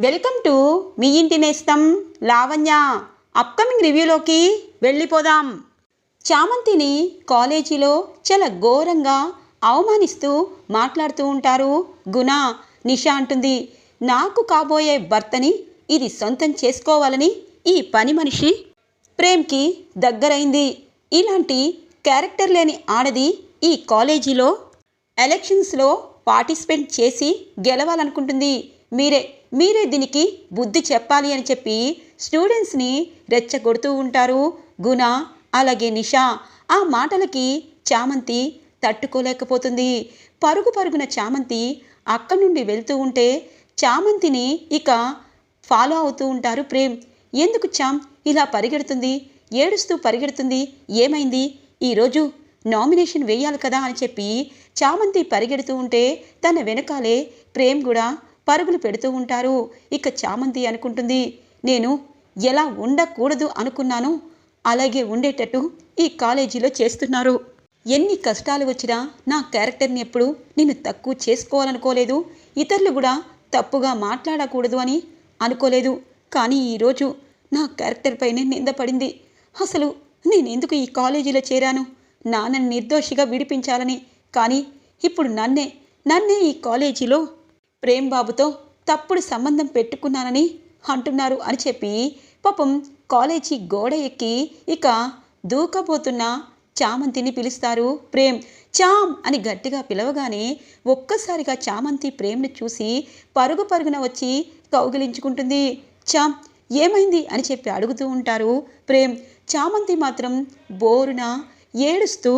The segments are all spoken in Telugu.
వెల్కమ్ టు మీ ఇంటి నేస్తం లావణ్య. అప్కమింగ్ రివ్యూలోకి వెళ్ళిపోదాం. చామంతిని కాలేజీలో చాలా ఘోరంగా అవమానిస్తూ మాట్లాడుతూ ఉంటారు గుణ. నిషా అంటుంది నాకు కాబోయే భర్తని ఇది సొంతం చేసుకోవాలని ఈ పని మనిషి ప్రేమ్కి దగ్గరైంది. ఇలాంటి క్యారెక్టర్ లేని ఆడది ఈ కాలేజీలో ఎలక్షన్స్లో పార్టిసిపేట్ చేసి గెలవాలనుకుంటుంది. మీరే మీరే దీనికి బుద్ధి చెప్పాలి అని చెప్పి స్టూడెంట్స్ని రెచ్చగొడుతూ ఉంటారు. గుణ అలాగే నిషా ఆ మాటలకి చామంతి తట్టుకోలేకపోతుంది. పరుగు పరుగున చామంతి అక్కడి నుండి వెళ్తూ ఉంటే చామంతిని ఇక ఫాలో అవుతూ ఉంటారు ప్రేమ్. ఎందుకు చామ్? ఇలా పరిగెడుతుంది ఏడుస్తూ పరిగెడుతుంది ఏమైంది? ఈరోజు నామినేషన్ వేయాలి కదా అని చెప్పి చామంతి పరిగెడుతూ ఉంటే తన వెనకాలే ప్రేమ్ కూడా పరుగులు పెడుతూ ఉంటారు. ఇక చామంతి అనుకుంటుంది నేను ఎలా ఉండకూడదు అనుకున్నాను. అలాగే ఉండేటట్టు ఈ కాలేజీలో చేస్తున్నారు. ఎన్ని కష్టాలు వచ్చినా నా క్యారెక్టర్ని ఎప్పుడు నేను తక్కువ చేసుకోవాలనుకోలేదు. ఇతరులు కూడా తప్పుగా మాట్లాడకూడదు అని అనుకోలేదు. కానీ ఈరోజు నా క్యారెక్టర్ పైనే అసలు నేను ఎందుకు ఈ కాలేజీలో చేరాను? నాన్నని నిర్దోషిగా విడిపించాలని. కానీ ఇప్పుడు నన్నే నన్నే ఈ కాలేజీలో ప్రేమ్ బాబుతో తప్పుడు సంబంధం పెట్టుకున్నానని అంటున్నారు అని చెప్పి పాపం కాలేజీ గోడ ఎక్కి ఇక దూకబోతున్న చామంతిని పిలుస్తారు ప్రేమ్. చామ్ అని గట్టిగా పిలవగానే ఒక్కసారిగా చామంతి ప్రేమ్ని చూసి పరుగు పరుగున వచ్చి కౌగిలించుకుంటుంది. చామ్ ఏమైంది అని చెప్పి అడుగుతూ ఉంటారు ప్రేమ్. చామంతి మాత్రం బోరున ఏడుస్తూ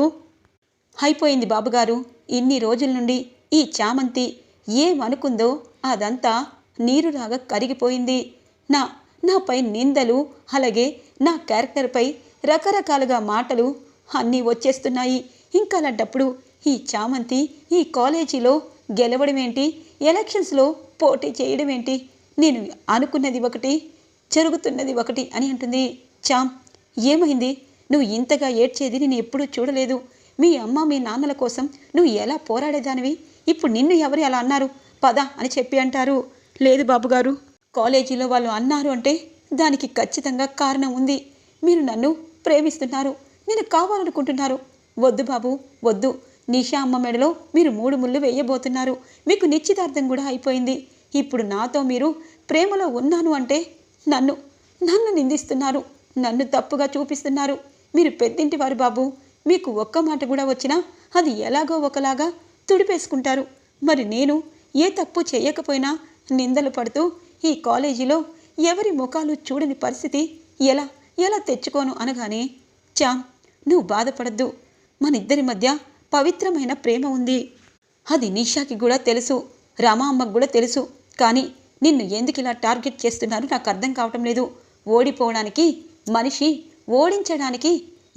అయిపోయింది బాబుగారు ఇన్ని రోజుల నుండి ఈ చామంతి ఏమనుకుందో అదంతా నీరులాగా కరిగిపోయింది. నా నాపై నిందలు అలాగే నా క్యారెక్టర్పై రకరకాలుగా మాటలు అన్నీ వచ్చేస్తున్నాయి. ఇంకా అలాంటప్పుడు ఈ చామంతి ఈ కాలేజీలో గెలవడం ఏంటి ఎలక్షన్స్లో పోటీ చేయడం ఏంటి నేను అనుకున్నది ఒకటి జరుగుతున్నది ఒకటి అని అంటుంది. చామ్ ఏమైంది? నువ్వు ఇంతగా ఏడ్చేది నేను ఎప్పుడూ చూడలేదు. మీ అమ్మ మీ నాన్నల కోసం నువ్వు ఎలా పోరాడేదానివి? ఇప్పుడు నిన్ను ఎవరు అలా అన్నారు? పద అని చెప్పి అంటారు. లేదు బాబుగారు కాలేజీలో వాళ్ళు అన్నారు అంటే దానికి ఖచ్చితంగా కారణం ఉంది. మీరు నన్ను ప్రేమిస్తున్నారు. నేను కావాలనుకుంటున్నారు. వద్దు బాబు వద్దు. నిషా అమ్మ మెడలో మీరు మూడు ముళ్ళు వేయబోతున్నారు. మీకు నిశ్చితార్థం కూడా అయిపోయింది. ఇప్పుడు నాతో మీరు ప్రేమలో ఉన్నాను అంటే నన్ను నన్ను నిందిస్తున్నారు. నన్ను తప్పుగా చూపిస్తున్నారు. మీరు పెద్దింటి వారు బాబు. మీకు ఒక్క మాట కూడా వచ్చినా అది ఎలాగో ఒకలాగా తుడిపేసుకుంటారు. మరి నేను ఏ తప్పు చేయకపోయినా నిందలు పడుతూ ఈ కాలేజీలో ఎవరి ముఖాలు చూడని పరిస్థితి ఎలా ఎలా తెచ్చుకోను అనగానే చామ్ నువ్వు బాధపడద్దు. మనిద్దరి మధ్య పవిత్రమైన ప్రేమ ఉంది. అది నిషాకి కూడా తెలుసు రామా అమ్మకు కూడా తెలుసు. కానీ నిన్ను ఎందుకు ఇలా టార్గెట్ చేస్తున్నారో నాకు అర్థం కావటం లేదు. ఓడిపోవడానికి మనిషి ఓడించడానికి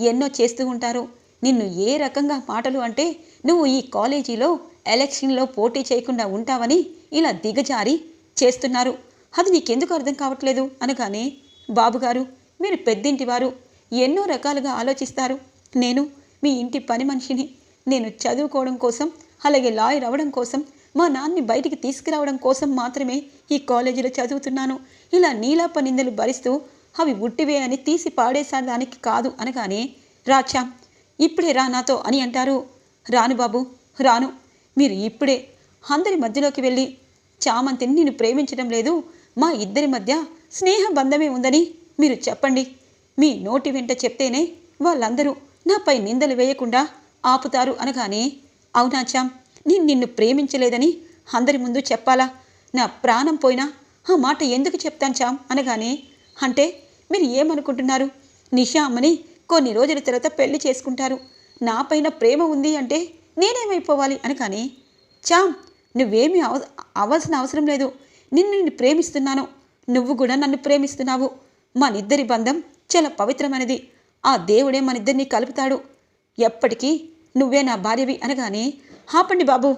ఎన్నో చేస్తూ ఉంటారు. నిన్ను ఏ రకంగా మాటలు అంటే నువ్వు ఈ కాలేజీలో ఎలక్షన్లో పోటీ చేయకుండా ఉంటావని ఇలా దిగజారి చేస్తున్నారు. అది నీకెందుకు అర్థం కావట్లేదు? అనగానే బాబుగారు మీరు పెద్దింటి వారు. ఎన్నో రకాలుగా ఆలోచిస్తారు. నేను మీ ఇంటి పని మనిషిని. నేను చదువుకోవడం కోసం అలాగే లాయర్ అవ్వడం కోసం మా నాన్ని బయటికి తీసుకురావడం కోసం మాత్రమే ఈ కాలేజీలో చదువుతున్నాను. ఇలా నీలాప నిందలు భరిస్తూ అవి ఉట్టివే అని తీసి పాడేసాడానికి కాదు. అనగానే రాచా ఇప్పుడే రా నాతో అని అంటారు. రాను బాబు రాను. మీరు ఇప్పుడే అందరి మధ్యలోకి వెళ్ళి చామంతిని నేను ప్రేమించడం లేదు. మా ఇద్దరి మధ్య స్నేహ బంధమే ఉందని మీరు చెప్పండి. మీ నోటి వెంట చెప్తేనే వాళ్ళందరూ నాపై నిందలు వేయకుండా ఆపుతారు అనగానే అవునా చామ్ నేను నిన్ను ప్రేమించలేదని అందరి ముందు చెప్పాలా? నా ప్రాణం పోయినా ఆ మాట ఎందుకు చెప్తాను చామ్ అనగానే అంటే మీరు ఏమనుకుంటున్నారు? నిషా అమ్మని కొన్ని రోజుల తర్వాత పెళ్ళి చేసుకుంటారు. నాపైన ప్రేమ ఉంది అంటే నేనేమైపోవాలి? అనగానే చామ్ నువ్వేమీ అవ అవ్వాల్సిన అవసరం లేదు. నిన్ను నేను ప్రేమిస్తున్నాను. నువ్వు కూడా నన్ను ప్రేమిస్తున్నావు. మనిద్దరి బంధం చాలా పవిత్రమైనది. ఆ దేవుడే మనిద్దరిని కలుపుతాడు. ఎప్పటికీ నువ్వే నా భార్యవి అనగానే ఆపండి బాబు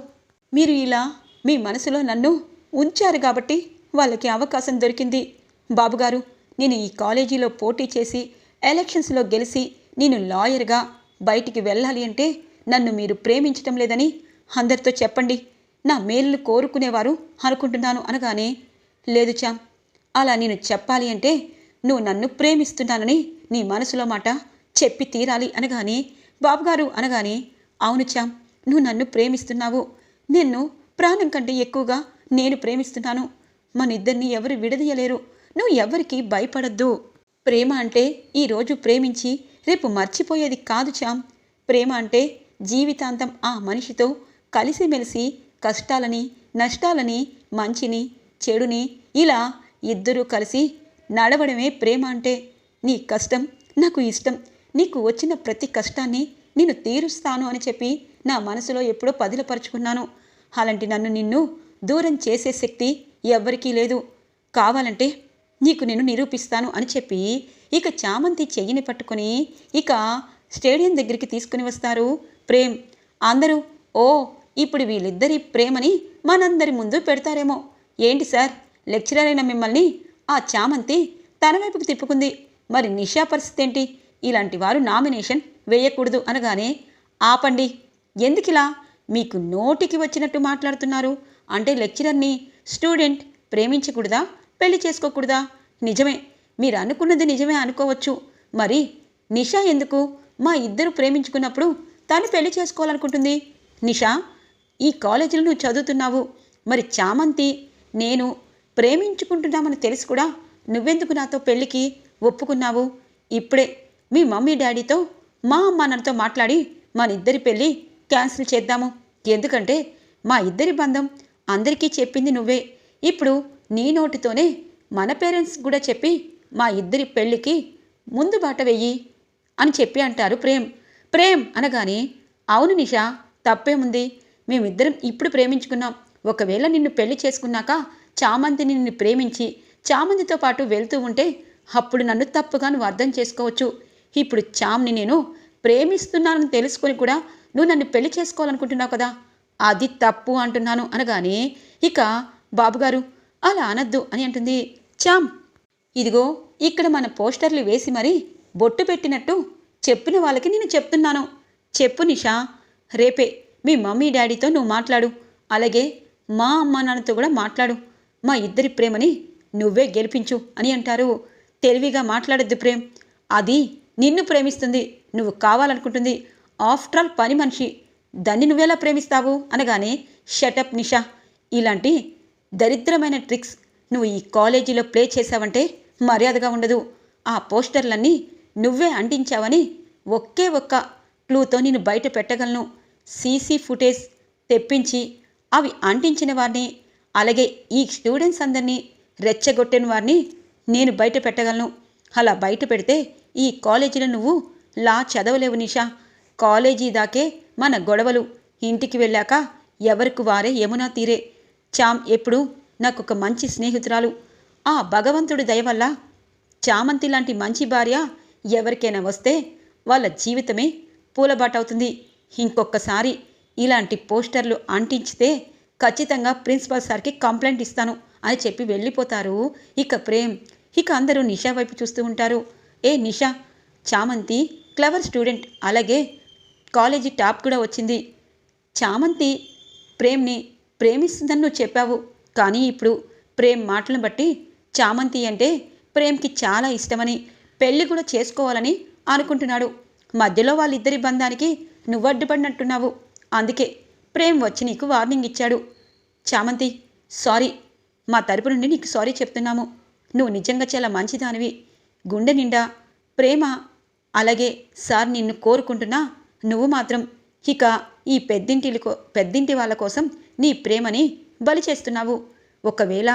మీరు ఇలా మీ మనసులో నన్ను ఉంచారు కాబట్టి వాళ్ళకి అవకాశం దొరికింది. బాబుగారు నేను ఈ కాలేజీలో పోటీ చేసి ఎలక్షన్స్లో గెలిచి నేను లాయర్గా బయటికి వెళ్ళాలి అంటే నన్ను మీరు ప్రేమించటం లేదని అందరితో చెప్పండి. నా మేలు కోరుకునేవారు అనుకుంటున్నాను అనగానే లేదు చామ్ అలా నేను చెప్పాలి అంటే నువ్వు నన్ను ప్రేమిస్తున్నానని నీ మనసులో మాట చెప్పి తీరాలి అనగానే బాబుగారు అనగానే అవును చామ్ నువ్వు నన్ను ప్రేమిస్తున్నావు. నిన్ను ప్రాణం కంటే ఎక్కువగా నేను ప్రేమిస్తున్నాను. మన ఇద్దరిని ఎవరు విడదీయలేరు. నువ్వు ఎవరికి భయపడద్దు. ప్రేమ అంటే ఈరోజు ప్రేమించి రేపు మర్చిపోయేది కాదు చామ్ ప్రేమ అంటే జీవితాంతం ఆ మనిషితో కలిసిమెలిసి కష్టాలని నష్టాలని మంచిని చెడుని ఇలా ఇద్దరూ కలిసి నడవడమే ప్రేమ అంటే. నీ కష్టం నాకు ఇష్టం. నీకు వచ్చిన ప్రతి కష్టాన్ని నేను తీరుస్తాను అని చెప్పి నా మనసులో ఎప్పుడో పదిలపరుచుకున్నాను. అలాంటి నన్ను నిన్ను దూరం చేసే శక్తి ఎవ్వరికీ లేదు. కావాలంటే నీకు నేను నిరూపిస్తాను అని చెప్పి ఇక చామంతి చెయ్యిని పట్టుకొని ఇక స్టేడియం దగ్గరికి తీసుకుని వస్తారు. ప్రేమ్ అందరూ ఓ ఇప్పుడు వీళ్ళిద్దరి ప్రేమని మనందరి ముందు పెడతారేమో. ఏంటి సార్? లెక్చరర్ అయిన మిమ్మల్ని ఆ చామంతి తన వైపుకు తిప్పుకుంది. మరి నిషా పరిస్థితి ఏంటి? ఇలాంటి వారు నామినేషన్ వేయకూడదు అనగానే ఆపండి. ఎందుకిలా? మీకు నోటికి వచ్చినట్టు మాట్లాడుతున్నారు. అంటే లెక్చరర్ని స్టూడెంట్ ప్రేమించకూడదా? పెళ్ళి చేసుకోకూడదా? నిజమే. మీరు అనుకున్నది నిజమే అనుకోవచ్చు. మరి నిషా ఎందుకు? మా ఇద్దరు ప్రేమించుకున్నప్పుడు తను పెళ్ళి చేసుకోవాలనుకుంటుంది. నిషా ఈ కాలేజీలో నువ్వు చదువుతున్నావు. మరి చామంతి నేను ప్రేమించుకుంటున్నామని తెలిసి కూడా నువ్వెందుకు నాతో పెళ్ళికి ఒప్పుకున్నావు? ఇప్పుడే మీ మమ్మీ డాడీతో మా అమ్మ నాన్నతో మాట్లాడి మన ఇద్దరి పెళ్ళి క్యాన్సిల్ చేద్దాము. ఎందుకంటే మా ఇద్దరి బంధం అందరికీ చెప్పింది నువ్వే. ఇప్పుడు నీ నోటితోనే మన పేరెంట్స్ కూడా చెప్పి మా ఇద్దరి పెళ్ళికి ముందు బాట వెయ్యి అని చెప్పి అంటారు ప్రేమ్. ప్రేమ్ అనగానే అవును నిషా తప్పేముంది? మేమిద్దరం ఇప్పుడు ప్రేమించుకున్నాం. ఒకవేళ నిన్ను పెళ్ళి చేసుకున్నాక చామంతిని నిన్ను ప్రేమించి చామంతితో పాటు వెళ్తూ ఉంటే అప్పుడు నన్ను తప్పుగా నువ్వు అర్థం చేసుకోవచ్చు. ఇప్పుడు చామ్ని నేను ప్రేమిస్తున్నానని తెలుసుకొని కూడా నువ్వు నన్ను పెళ్ళి చేసుకోవాలనుకుంటున్నావు కదా? అది తప్పు అంటున్నాను అనగానే ఇక బాబుగారు అలా అనద్దు అని అంటుంది. చామ్ ఇదిగో ఇక్కడ మన పోస్టర్లు వేసి మరీ బొట్టు పెట్టినట్టు చెప్పిన వాళ్ళకి నేను చెప్తున్నాను. చెప్పు నిషా రేపే మీ మమ్మీ డాడీతో నువ్వు మాట్లాడు. అలాగే మా అమ్మ నాన్నతో కూడా మాట్లాడు. మా ఇద్దరి ప్రేమని నువ్వే గెలిపించు అని అంటారు. తెలివిగా మాట్లాడద్దు ప్రేమ్. అది నిన్ను ప్రేమిస్తుంది. నువ్వు కావాలనుకుంటుంది. ఆఫ్టర్ ఆల్ పని మనిషి. దాన్ని నువ్వెలా ప్రేమిస్తావు? అనగానే షటప్ నిషా ఇలాంటి దరిద్రమైన ట్రిక్స్ నువ్వు ఈ కాలేజీలో ప్లే చేశావంటే మర్యాదగా ఉండదు. ఆ పోస్టర్లన్నీ నువ్వే అంటించావని ఒకే ఒక్క క్లూతో నేను బయట పెట్టగలను. సీసీ ఫుటేజ్ తెప్పించి అవి అంటించిన వారిని అలాగే ఈ స్టూడెంట్స్ అందరినీ రెచ్చగొట్టిన వారిని నేను బయట పెట్టగలను. అలా బయట పెడితే ఈ కాలేజీలో నువ్వు లా చదవలేవు నిషా. కాలేజీ దాకే మన గొడవలు. ఇంటికి వెళ్ళాక ఎవరికి వారే యమునా తీరే. చామ్ ఎప్పుడు నాకు ఒక మంచి స్నేహితురాలు. ఆ భగవంతుడి దయవల్ల చామంతి లాంటి మంచి భార్య ఎవరికైనా వస్తే వాళ్ళ జీవితమే పూలబాటవుతుంది ఇంకొకసారి ఇలాంటి పోస్టర్లు అంటించితే ఖచ్చితంగా ప్రిన్సిపల్ సార్కి కంప్లైంట్ ఇస్తాను అని చెప్పి వెళ్ళిపోతారు. ఇక ప్రేమ్ ఇక అందరూ నిషా వైపు చూస్తూ ఉంటారు. ఏ నిషా చామంతి క్లవర్ స్టూడెంట్ అలాగే కాలేజీ టాప్ కూడా వచ్చింది. చామంతి ప్రేమ్ని ప్రేమిస్తుందని నువ్వు చెప్పావు. కానీ ఇప్పుడు ప్రేమ్ మాటలను బట్టి చామంతి అంటే ప్రేమ్కి చాలా ఇష్టమని పెళ్ళి కూడా చేసుకోవాలని అనుకుంటున్నాడు. మధ్యలో వాళ్ళిద్దరి బంధానికి నువ్వు అడ్డుపడినట్టున్నావు. అందుకే ప్రేమ్ వచ్చి నీకు వార్నింగ్ ఇచ్చాడు. చామంతి సారీ. మా తరపు నుండి నీకు సారీ చెప్తున్నాము. నువ్వు నిజంగా చాలా మంచిదానివి. గుండె నిండా ప్రేమ. అలాగే సార్ నిన్ను కోరుకుంటున్నా నువ్వు మాత్రం. ఇక ఈ పెద్దింటి పెద్దింటి వాళ్ళ కోసం నీ ప్రేమని బలి చేస్తున్నావు. ఒకవేళ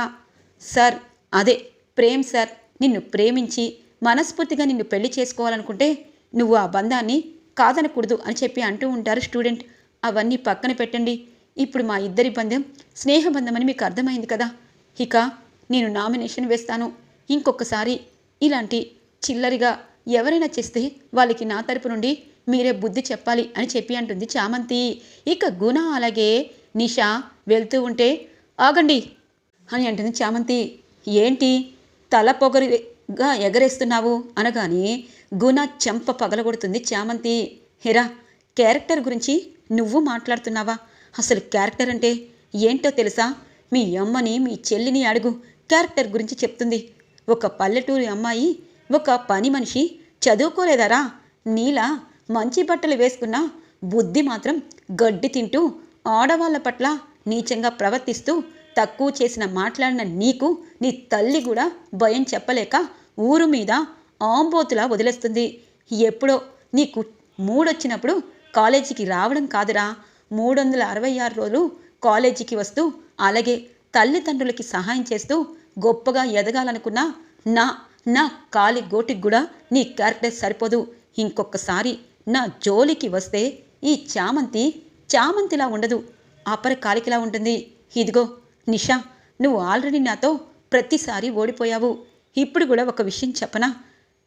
సార్ అదే ప్రేమ్ సార్ నిన్ను ప్రేమించి మనస్ఫూర్తిగా నిన్ను పెళ్ళి చేసుకోవాలనుకుంటే నువ్వు ఆ బంధాన్ని కాదనకూడదు అని చెప్పి అంటూ ఉంటారు స్టూడెంట్. అవన్నీ పక్కన పెట్టండి. ఇప్పుడు మా ఇద్దరి బంధం స్నేహబంధం అని మీకు అర్థమైంది కదా. ఇక నేను నామినేషన్ వేస్తాను. ఇంకొకసారి ఇలాంటి చిల్లరిగా ఎవరైనా చేస్తే వాళ్ళకి నా తరపు నుండి మీరే బుద్ధి చెప్పాలి అని చెప్పి అంటుంది చామంతి. ఇక గుణ అలాగే నిషా వెళ్తూ ఉంటే ఆగండి అని అంటుంది చామంతి. ఏంటి? తల పొగరిగా ఎగరేస్తున్నావు అనగానే గుణ చెంప పగలగొడుతుంది చామంతి. హెరా క్యారెక్టర్ గురించి నువ్వు మాట్లాడుతున్నావా? అసలు క్యారెక్టర్ అంటే ఏంటో తెలుసా? మీ అమ్మని మీ చెల్లిని అడుగు. క్యారెక్టర్ గురించి చెప్తుంది. ఒక పల్లెటూరి అమ్మాయి ఒక పని మనిషి చదువుకోలేదరా? నీలా మంచి బట్టలు వేసుకున్న బుద్ధి మాత్రం గడ్డి తింటూ ఆడవాళ్ళ పట్ల నీచంగా ప్రవర్తిస్తూ తక్కువ చేసిన మాట్లాడిన నీకు నీ తల్లి కూడా భయం చెప్పలేక ఊరు మీద ఆంబోతులా వదిలేస్తుంది. ఎప్పుడో నీకు మూడొచ్చినప్పుడు కాలేజీకి రావడం కాదురా. మూడు వందల అరవై ఆరు రోజులు కాలేజీకి వస్తూ అలాగే తల్లిదండ్రులకి సహాయం చేస్తూ గొప్పగా ఎదగాలనుకున్న నా నా కాలి గోటికి కూడా నీ క్యారెక్టర్ సరిపోదు. ఇంకొకసారి నా జోలికి వస్తే ఈ చామంతి చామంతిలా ఉండదు. అప్పర కాలికిలా ఉంటుంది. ఇదిగో నిషా నువ్వు ఆల్రెడీ నాతో ప్రతిసారి ఓడిపోయావు. ఇప్పుడు కూడా ఒక విషయం చెప్పనా?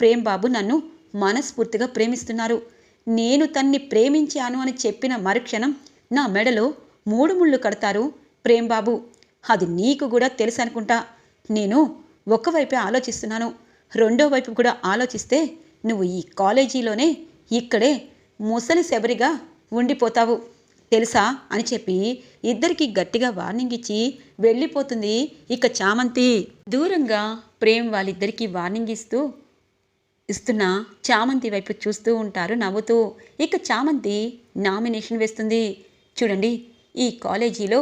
ప్రేమ్ బాబు నన్ను మనస్ఫూర్తిగా ప్రేమిస్తున్నారు. నేను తన్ని ప్రేమించాను అని చెప్పిన మరుక్షణం నా మెడలో మూడు ముళ్ళు కడతారు ప్రేమ్ బాబు అది నీకు కూడా తెలుసు అనుకుంటా. నేను ఒకవైపే ఆలోచిస్తున్నాను. రెండో వైపు కూడా ఆలోచిస్తే నువ్వు ఈ కాలేజీలోనే ఇక్కడే ముసలి శబరిగా ఉండిపోతావు. తెలుసా అని చెప్పి ఇద్దరికి గట్టిగా వార్నింగ్ ఇచ్చి వెళ్ళిపోతుంది ఇక చామంతి. దూరంగా ప్రేమ్ వాళ్ళిద్దరికీ వార్నింగ్ ఇస్తూ ఇస్తున్న చామంతి వైపు చూస్తూ ఉంటారు నవ్వుతూ. ఇక చామంతి నామినేషన్ వేస్తుంది. చూడండి ఈ కాలేజీలో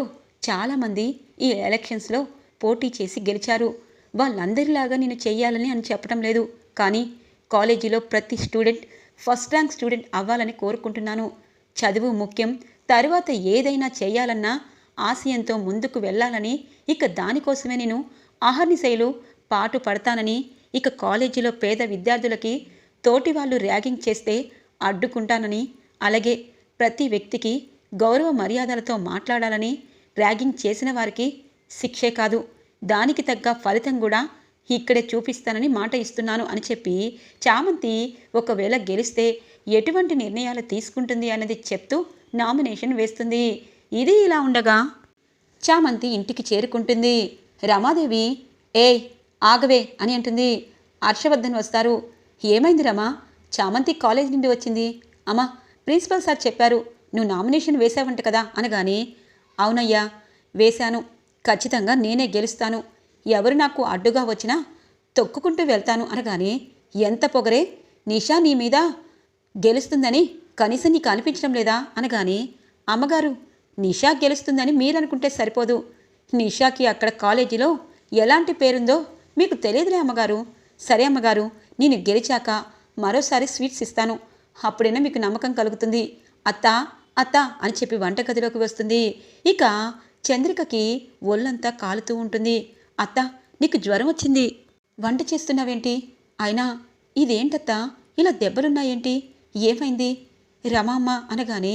చాలామంది ఈ ఎలక్షన్స్లో పోటీ చేసి గెలిచారు. వాళ్ళందరిలాగా నేను చేయాలని అని చెప్పడం లేదు. కానీ కాలేజీలో ప్రతి స్టూడెంట్ ఫస్ట్ ర్యాంక్ స్టూడెంట్ అవ్వాలని కోరుకుంటున్నాను. చదువు ముఖ్యం తరువాత ఏదైనా చేయాలన్నా ఆశయంతో ముందుకు వెళ్ళాలని ఇక దానికోసమే నేను అహర్నిశైలు పాటు పడతానని ఇక కాలేజీలో పేద విద్యార్థులకి తోటి వాళ్ళు ర్యాగింగ్ చేస్తే అడ్డుకుంటానని అలాగే ప్రతి వ్యక్తికి గౌరవ మర్యాదలతో మాట్లాడాలని ర్యాగింగ్ చేసిన వారికి శిక్షే కాదు. దానికి తగ్గ ఫలితం కూడా ఇక్కడే చూపిస్తానని మాట ఇస్తున్నాను అని చెప్పి చామంతి ఒకవేళ గెలిస్తే ఎటువంటి నిర్ణయాలు తీసుకుంటుంది అన్నది చెప్తూ నామినేషన్ వేస్తుంది. ఇది ఇలా ఉండగా చామంతి ఇంటికి చేరుకుంటుంది. రమాదేవి ఏయ్ ఆగవే అని అంటుంది. హర్షవర్ధన్ వస్తారు. ఏమైంది రమా? చామంతి కాలేజ్ నుండి వచ్చింది. అమ్మా ప్రిన్సిపల్ సార్ చెప్పారు నువ్వు నామినేషన్ వేసావంట కదా అనగానే అవునయ్యా వేశాను. ఖచ్చితంగా నేనే గెలుస్తాను. ఎవరు నాకు అడ్డుగా వచ్చినా తొక్కుకుంటూ వెళ్తాను అనగానే ఎంత పొగరే నిషా నీ మీద గెలుస్తుందని కనీసం నీకు అనిపించడం లేదా? అనగానే అమ్మగారు నిషా గెలుస్తుందని మీరనుకుంటే సరిపోదు. నిషాకి అక్కడ కాలేజీలో ఎలాంటి పేరుందో మీకు తెలియదులే అమ్మగారు. సరే అమ్మగారు నేను గెలిచాక మరోసారి స్వీట్స్ ఇస్తాను. అప్పుడైనా మీకు నమ్మకం కలుగుతుంది. అత్త అత్త అని చెప్పి వంటగదిలోకి వస్తుంది. ఇక చంద్రికకి ఒళ్ళంతా కాలుతూ ఉంటుంది. అత్త నీకు జ్వరం వచ్చింది. వంట చేస్తున్నావేంటి? అయినా ఇదేంటత్తా? ఇలా దెబ్బలున్నాయేంటి? ఏమైంది? రమామ్మ అనగానే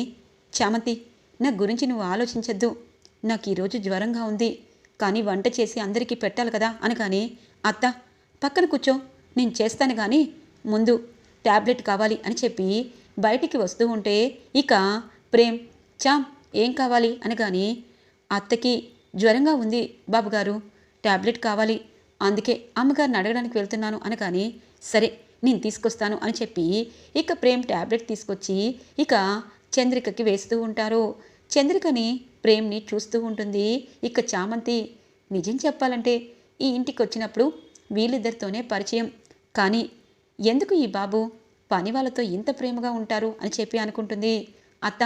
చామంతి నా గురించి నువ్వు ఆలోచించద్దు. నాకు ఈరోజు జ్వరంగా ఉంది. కానీ వంట చేసి అందరికీ పెట్టాలి కదా అనగానే అత్త పక్కన కూర్చో. నేను చేస్తాను కానీ ముందు ట్యాబ్లెట్ కావాలి అని చెప్పి బయటికి వస్తూ ఉంటే ఇక ప్రేమ్ చామ్ ఏం కావాలి? అనగానే అత్తకి జ్వరంగా ఉంది బాబుగారు. ట్యాబ్లెట్ కావాలి. అందుకే అమ్మగారిని అడగడానికి వెళ్తున్నాను అనగానే సరే నేను తీసుకొస్తాను అని చెప్పి ఇక ప్రేమ్ ట్యాబ్లెట్ తీసుకొచ్చి ఇక చంద్రికకి వేస్తూ ఉంటారు. చంద్రికని ప్రేమ్ని చూస్తూ ఉంటుంది. ఇక చామంతి నిజం చెప్పాలంటే ఈ ఇంటికి వచ్చినప్పుడు వీళ్ళిద్దరితోనే పరిచయం. కానీ ఎందుకు ఈ బాబు పని వాళ్ళతో ఇంత ప్రేమగా ఉంటారు? అని చెప్పి అనుకుంటుంది. అత్త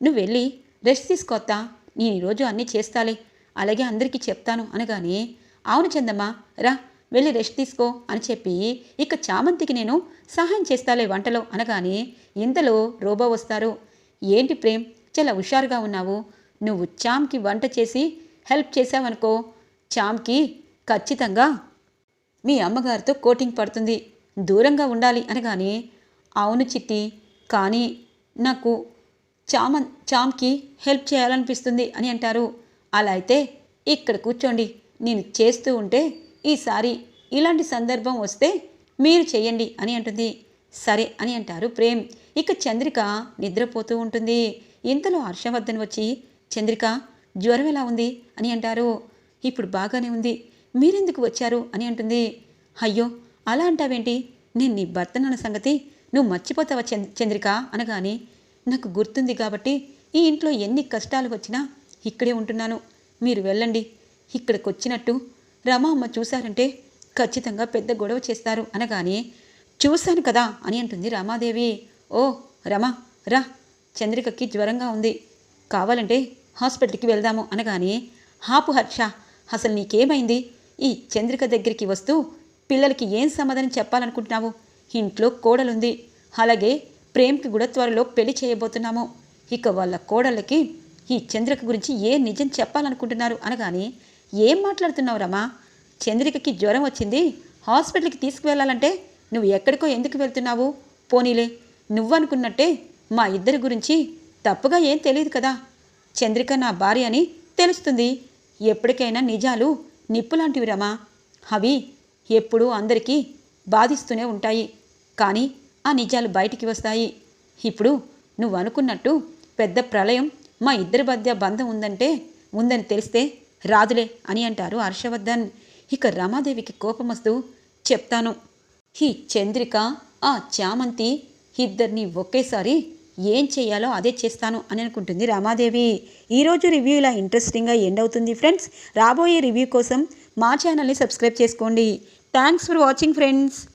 నువ్వు వెళ్ళి రెస్ట్ తీసుకో అత్త. నేను ఈరోజు అన్నీ చేస్తాలే. అలాగే అందరికీ చెప్తాను అనగానే అవును చందమ్మ రా. వెళ్ళి రెస్ట్ తీసుకో అని చెప్పి ఇక చామంతికి నేను సహాయం చేస్తాలే వంటలో అనగానే ఇంతలో రోబో వస్తారు. ఏంటి ప్రేమ్ చాలా హుషారుగా ఉన్నావు. నువ్వు చామ్కి వంట చేసి హెల్ప్ చేసావనుకో చామ్కి ఖచ్చితంగా మీ అమ్మగారితో కోటింగ్ పడుతుంది. దూరంగా ఉండాలి అనగానే అవును చిట్టి కానీ నాకు చామన్ చామ్కి హెల్ప్ చేయాలనిపిస్తుంది అని అంటారు. అలా అయితే ఇక్కడ కూర్చోండి. నేను చేస్తూ ఉంటే ఈసారి ఇలాంటి సందర్భం వస్తే మీరు చేయండి అని అంటుంది. సరే అని అంటారు ప్రేమ్. ఇక చంద్రిక నిద్రపోతూ ఉంటుంది. ఇంతలో హర్షవర్ధన్ వచ్చి చంద్రిక జ్వరం ఎలా ఉంది? అని అంటారు. ఇప్పుడు బాగానే ఉంది. మీరెందుకు వచ్చారు? అని అంటుంది. అయ్యో అలా అంటావేంటి? నేను నీ భర్తనన్న సంగతి నువ్వు మర్చిపోతావా చంద్రిక? అనగానే నాకు గుర్తుంది కాబట్టి ఈ ఇంట్లో ఎన్ని కష్టాలు వచ్చినా ఇక్కడే ఉంటున్నాను. మీరు వెళ్ళండి. ఇక్కడికి వచ్చినట్టు రమామ్మ చూశారంటే ఖచ్చితంగా పెద్ద గొడవ చేస్తారు అనగానే చూశాను కదా అని అంటుంది రమాదేవి. ఓ రమ రా. చంద్రికకి జ్వరంగా ఉంది. కావాలంటే హాస్పిటల్కి వెళ్దాము అనగానే హాపు హర్ష అసలు నీకేమైంది? ఈ చంద్రిక దగ్గరికి వస్తూ పిల్లలకి ఏం సమాధానం చెప్పాలనుకుంటున్నావు? ఇంట్లో కోడలుంది. అలాగే ప్రేమ్కి కూడా త్వరలో పెళ్ళి చేయబోతున్నాము. ఇక వాళ్ళ కోడళ్ళకి ఈ చంద్రిక గురించి ఏ నిజం చెప్పాలనుకుంటున్నారు? అనగానే ఏం మాట్లాడుతున్నావు రమా? చంద్రికకి జ్వరం వచ్చింది. హాస్పిటల్కి తీసుకువెళ్ళాలంటే నువ్వు ఎక్కడికో ఎందుకు వెళ్తున్నావు? పోనీలే నువ్వనుకున్నట్టే మా ఇద్దరి గురించి తప్పుగా ఏం తెలియదు కదా. చంద్రిక నా భార్య అని తెలుస్తుంది. ఎప్పటికైనా నిజాలు నిప్పులాంటివి రమా. అవి ఎప్పుడూ అందరికీ బాధిస్తూనే ఉంటాయి. కానీ ఆ నిజాలు బయటికి వస్తాయి. ఇప్పుడు నువ్వు అనుకున్నట్టు పెద్ద ప్రళయం మా ఇద్దరి మధ్య బంధం ఉందంటే ఉందని తెలిస్తే రాదులే అని అంటారు హర్షవర్ధన్. ఇక రమాదేవికి కోపం చెప్తాను. ఈ చంద్రిక ఆ చామంతి ఇద్దరిని ఒకేసారి ఏం చేయాలో అదే చేస్తాను అని అనుకుంటుంది రామాదేవి. ఈరోజు రివ్యూ ఇలా ఇంట్రెస్టింగ్గా ఎండ్ అవుతుంది ఫ్రెండ్స్. రాబోయే రివ్యూ కోసం మా ఛానల్ని సబ్స్క్రైబ్ చేసుకోండి. Thanks for watching friends.